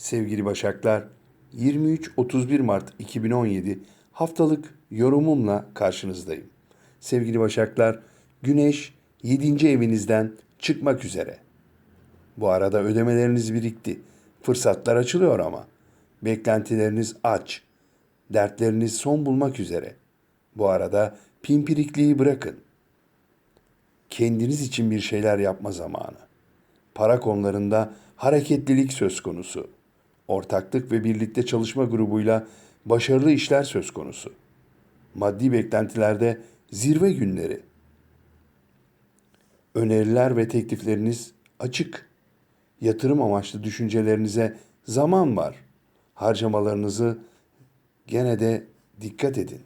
Sevgili Başaklar, 23-31 Mart 2017 haftalık yorumumla karşınızdayım. Sevgili Başaklar, Güneş 7. evinizden çıkmak üzere. Bu arada ödemeleriniz birikti. Fırsatlar açılıyor ama. Beklentileriniz aç. Dertleriniz son bulmak üzere. Bu arada pimpirikliği bırakın. Kendiniz için bir şeyler yapma zamanı. Para konularında hareketlilik söz konusu. Ortaklık ve birlikte çalışma grubuyla başarılı işler söz konusu. Maddi beklentilerde zirve günleri. Öneriler ve teklifleriniz açık. Yatırım amaçlı düşüncelerinize zaman var. Harcamalarınızı gene de dikkat edin.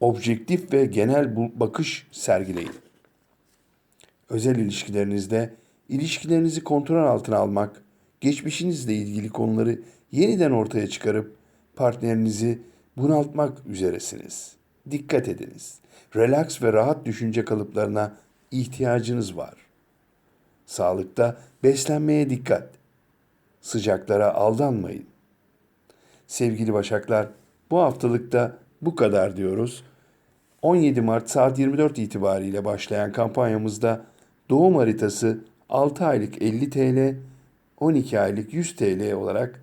Objektif ve genel bakış sergileyin. Özel ilişkilerinizde ilişkilerinizi kontrol altına almak, geçmişinizle ilgili konuları yeniden ortaya çıkarıp partnerinizi bunaltmak üzeresiniz. Dikkat ediniz. Relax ve rahat düşünce kalıplarına ihtiyacınız var. Sağlıkta beslenmeye dikkat. Sıcaklara aldanmayın. Sevgili Başaklar, bu haftalıkta bu kadar diyoruz. 17 Mart saat 24 itibariyle başlayan kampanyamızda doğum haritası 6 aylık 50 TL, 12 aylık 100 TL olarak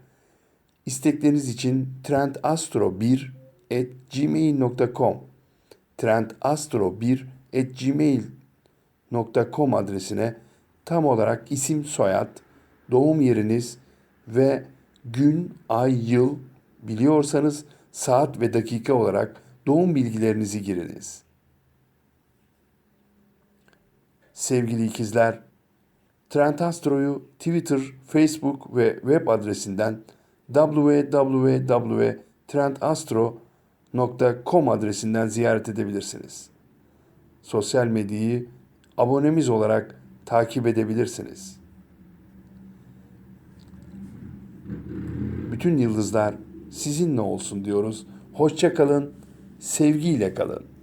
istekleriniz için trendastro1 at gmail.com trendastro1 at gmail.com adresine tam olarak isim, soyad, doğum yeriniz ve gün, ay, yıl biliyorsanız saat ve dakika olarak doğum bilgilerinizi giriniz. Sevgili ikizler, Trend Astro'yu Twitter, Facebook ve web adresinden www.trendastro.com adresinden ziyaret edebilirsiniz. Sosyal medyayı abonemiz olarak takip edebilirsiniz. Bütün yıldızlar sizinle olsun diyoruz. Hoşça kalın, sevgiyle kalın.